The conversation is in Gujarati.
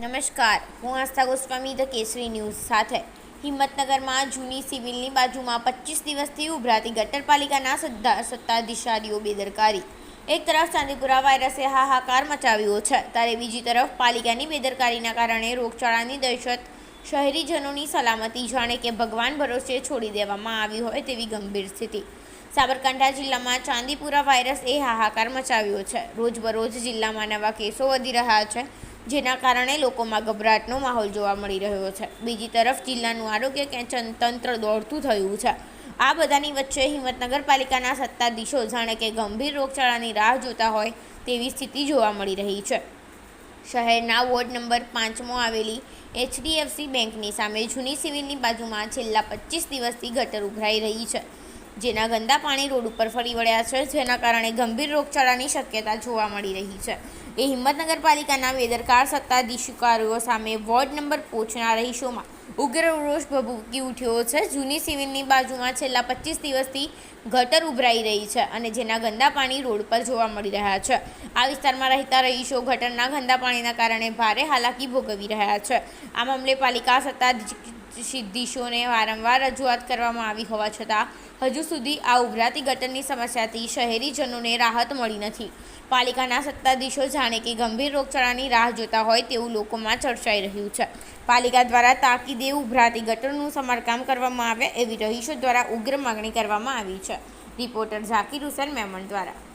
નમસ્કાર. હું આસ્થા ગોસ્વામી, ધ કેસરી ન્યૂઝ સાથે. હિંમતનગરમાં જૂની સિવિલની બાજુમાં પચીસ દિવસથી ઉભરાતી ગટરપાલિકાના સત્તા સત્તાધીશારીઓ બેદરકારી. એક તરફ ચાંદીપુરા વાયરસે હાહાકાર મચાવ્યો છે, ત્યારે બીજી તરફ પાલિકાની બેદરકારીના કારણે રોગચાળાની દહેશત શહેરીજનોની સલામતી જાણે કે ભગવાન ભરોસે છોડી દેવામાં આવી હોય તેવી ગંભીર સ્થિતિ. સાબરકાંઠા જિલ્લામાં ચાંદીપુરા વાયરસ એ હાહાકાર મચાવ્યો છે. રોજબરોજ જિલ્લામાં નવા કેસો વધી રહ્યા છે. જેના કારણે લોકોમાં ગભરાટનો માહોલ જોવા મળી રહ્યો છે. બીજી તરફ જિલ્લાનું આરોગ્ય કેન્ચન તંત્ર દોડતું થયું છે. આ બધાની વચ્ચે હિંમતનગરપાલિકાના સત્તાધીશો જાણે કે ગંભીર રોગચાળાની રાહ જોતા હોય તેવી સ્થિતિ જોવા મળી રહી છે. શહેરના વોર્ડ નંબર પાંચમો આવેલી એચડીએફસી બેંકની સામે જૂની સિવિલની બાજુમાં છેલ્લા પચીસ દિવસથી ગટર ઉભરાઈ રહી છે. જેના ગંદા પાણી રોડ ઉપર ફરી વળ્યા છે, જેના કારણે ગંભીર રોગચાળાની શક્યતા જોવા મળી રહી છે. એ હિંમતનગરપાલિકાના વેદરકાર સત્તાધીશકારીઓ સામે વોર્ડ નંબર પોચના રહીશોમાં ઉગ્ર રોષ ભભૂકી ઉઠ્યો છે. જૂની સિવિલની બાજુમાં છેલ્લા પચીસ દિવસથી ગટર ઉભરાઈ રહી છે અને જેના ગંદા પાણી રોડ પર જોવા મળી રહ્યા છે. આ વિસ્તારમાં રહેતા રહીશો ગટરના ગંદા પાણીના કારણે ભારે હાલાકી ભોગવી રહ્યા છે. આ મામલે પાલિકા સત્તાધીશોને વારંવાર રજૂઆત કરવામાં આવી હોવા છતાં, હજુ સુધી આ ઉભરાતી ગટરની સમસ્યાથી શહેરીજનોને રાહત મળી નથી. પાલિકાના સત્તાધીશો જાણે કે ગંભીર રોગચાળાની રાહ જોતા હોય તેવું લોકોમાં ચર્ચાઈ રહ્યું છે. પાલિકા દ્વારા તાકીદે ઉભરાતી ગટરનું સમારકામ કરવામાં આવે એવી રહીશો દ્વારા ઉગ્ર માગણી કરવામાં આવી છે. રિપોર્ટર ઝાકીર હુસેન, મેમણ દ્વારા.